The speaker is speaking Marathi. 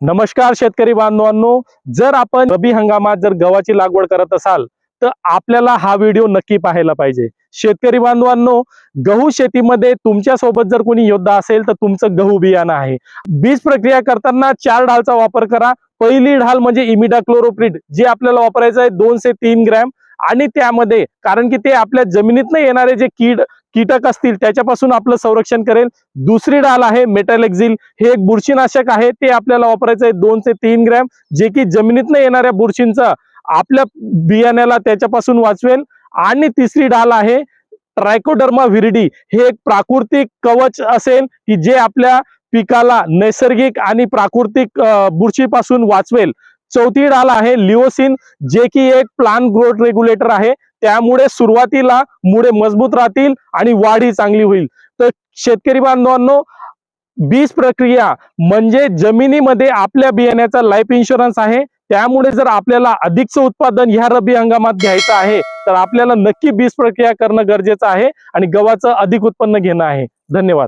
नमस्कार शेतकरी बांधवांनो जर आपण रबी हंगामात जर गव्हाची लागवड करत असाल तर आपल्याला हा व्हिडिओ नक्की पाहायला पाहिजे. शेतकरी बांधवांनो गहू शेतीमध्ये तुमच्यासोबत जर कोणी योद्धा असेल तर तुमचं गहू बियाणं आहे. बीज प्रक्रिया करताना चार ढालचा वापर करा. पहिली ढाल म्हणजे इमिडा क्लोरोप्रिड जे आपल्याला वापरायचं आहे दोनशे तीन ग्रॅम. आणि त्यामध्ये कारण की ते आपल्या जमिनीतनं येणारे जे कीड कीटक असतील त्याच्यापासून आपलं संरक्षण करेल. दुसरी डाल आहे मेटॅलेक्झिल हे एक बुरशीनाशक आहे ते आपल्याला वापरायचं आहे दोन ते तीन ग्रॅम जे की जमिनीतनं येणाऱ्या बुरशींचा आपल्या बियाण्याला त्याच्यापासून वाचवेल. आणि तिसरी डाल आहे ट्रायकोडर्मा व्हिरिडी हे एक प्राकृतिक कवच असेल की जे आपल्या पिकाला नैसर्गिक आणि प्राकृतिक बुरशीपासून वाचवेल. चौथी डाल आहे लिओसिन जे की एक प्लांट ग्रोथ रेग्युलेटर आहे. त्यामुळे सुरुवातीला मुळे मजबूत राहतील आणि वाढी चांगली होईल. तर शेतकरी बांधवांनो बीज प्रक्रिया म्हणजे जमिनीमध्ये आपल्या बियाण्याचा लाईफ इन्शुरन्स आहे. त्यामुळे जर आपल्याला अधिकचं उत्पादन ह्या रब्बी हंगामात घ्यायचं आहे तर आपल्याला नक्की बीज प्रक्रिया करणं गरजेचं आहे आणि गव्हाचं अधिक उत्पन्न घेणं आहे. धन्यवाद.